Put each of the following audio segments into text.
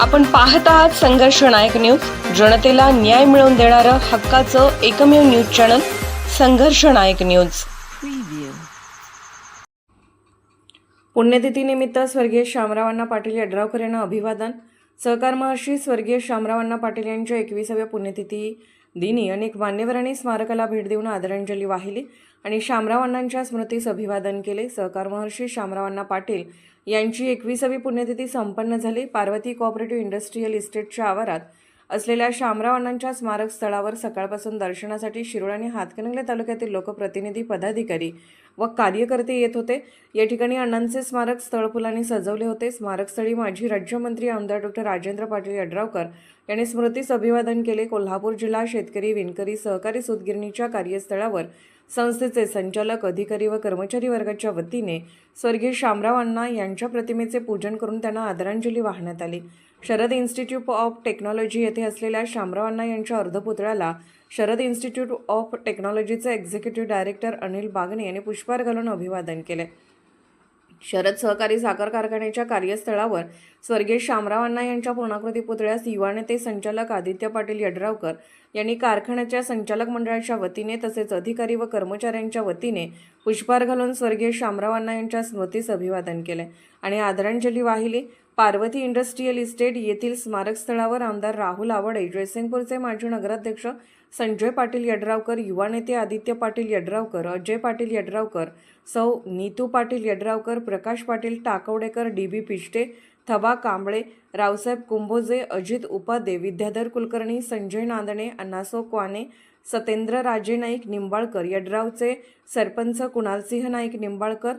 आपण पाहत आहात संघर्ष नायक न्यूज. जनतेला न्याय मिळवून देणारं हक्काचं एकमेव न्यूज चॅनल संघर्ष नायक न्यूज. पुण्यतिथीनिमित्त स्वर्गीय शामरावांना पाटील यड्रावकर यांना अभिवादन. सहकार महर्षी स्वर्गीय शामरावांना पाटील यांच्या एकविसाव्या पुण्यतिथी दिनी अनेक मान्यवरांनी स्मारकाला भेट देऊन आदरांजली वाहिली आणि शामरावांनांच्या स्मृतीस अभिवादन केले. सहकार महर्षी शामरावांना पाटील यांची एकविसावी पुण्यतिथी संपन्न झाली. पार्वती कोऑपरेटिव्ह इंडस्ट्रीयल इस्टेटच्या आवारात असलेल्या शामराव अण्णांच्या स्मारक स्थळावर सकाळपासून दर्शनासाठी शिरोळ आणि हातकणंगले तालुक्यातील लोकप्रतिनिधी पदाधिकारी व कार्यकर्ते येत होते. या ठिकाणी अण्णांचे स्मारक स्थळ फुलांनी सजवले होते. स्मारकस्थळी माजी राज्यमंत्री आमदार डॉक्टर राजेंद्र पाटील यड्रावकर यांनी स्मृतीस अभिवादन केले कोल्हापूर जिल्हा शेतकरी विणकरी सहकारी सुतगिरणीच्या कार्यस्थळावर संस्थेचे संचालक अधिकारी व कर्मचारी वर्गाच्या वतीने स्वर्गीय शामराव अण्णा यांच्या प्रतिमेचे पूजन करून त्यांना आदरांजली वाहण्यात आली. शरद इन्स्टिट्यूट ऑफ टेक्नॉलॉजी येथे असलेल्या शामराव अण्णा यांच्या अर्धपुतळ्याला शरद इन्स्टिट्यूट ऑफ टेक्नॉलॉजीचे एक्झिक्युटिव्ह डायरेक्टर अनिल बागणे यांनी पुष्पहार घालून अभिवादन केले. शरद सहकारी साखर कारखान्याच्या कार्यस्थळावर स्वर्गीय शामराव अण्णा यांच्या पूर्णाकृती पुतळ्यास युवा नेते संचालक आदित्य पाटील यड्रावकर यांनी कारखान्याच्या संचालक मंडळाच्या वतीने तसेच अधिकारी व कर्मचाऱ्यांच्या वतीने पुष्पहार घालून स्वर्गीय शामराव अण्णा यांच्या स्मृतीस अभिवादन केले. आणि आदरांजली वाहिली. पार्वती इंडस्ट्रीयल इस्टेट येथील स्मारक स्थळावर आमदार राहुल आवडे जयसिंगपूरचे माजी नगराध्यक्ष संजय पाटील यड्रावकर युवा नेते आदित्य पाटील यड्रावकर अजय पाटील यड्रावकर सौ नीतू पाटील यड्रावकर प्रकाश पाटील टाकवडेकर डी बी पिष्टे थबा कांबळे रावसाहेब कुंभोजे अजित उपादे विद्याधर कुलकर्णी संजय नांदणे अण्णासो क्वाने सतेंद्र राजे नाईक निंबाळकर यड्रावचे सरपंच कुणालसिंह नाईक निंबाळकर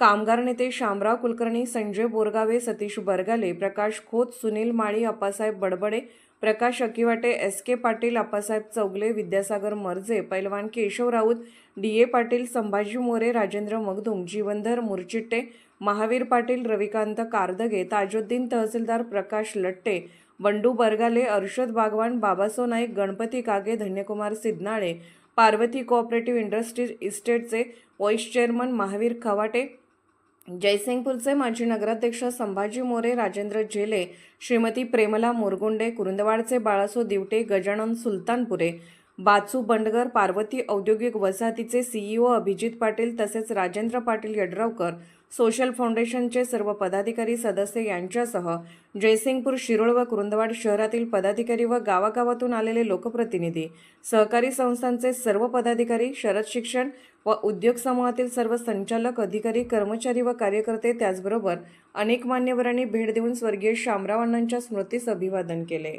कामगार नेते शामराव कुलकर्णी संजय बोरगावे सतीश बरगाले प्रकाश खोत सुनील माळी अप्पासाहेब बडबडे प्रकाश अकिवाटे एस के पाटील अप्पासाहेब चौगले विद्यासागर मर्जे पैलवान Keshav Raut D A Patil Sambhaji More Rajendra Magdum Jeevandhar Murchitte Mahavir Patil Ravikant Kardage Tajuddin Tahsildar Prakash Latte Bandu Bargale Arshad Bagwan Babaso Naik Ganpati Kage Dhanyakumar Sidnale Parvati cooperative industries इस्टेटचे vice chairman Mahavir खवाटे जयसिंगपूरचे माजी नगराध्यक्ष संभाजी मोरे राजेंद्र झेले श्रीमती प्रेमला मोरगुंडे कुरुंदवाडचे बाळासो दिवटे गजानन सुलतानपुरे बाचू बंडगर पार्वती औद्योगिक वसाहतीचे CEO Abhijit Patil तसेच Rajendra Patil Yadravkar social फाउंडेशनचे सर्व पदाधिकारी सदस्य यांच्यासह जयसिंगपूर शिरोळ व कुरुंदवाड शहरातील पदाधिकारी व गावागावातून आलेले लोकप्रतिनिधी सहकारी संस्थांचे सर्व पदाधिकारी शरद शिक्षण व उद्योग समूहातील सर्व संचालक अधिकारी कर्मचारी व कार्यकर्ते त्याचबरोबर अनेक मान्यवरांनी भेट देऊन स्वर्गीय शामराव अण्णांच्या स्मृतीस अभिवादन केले.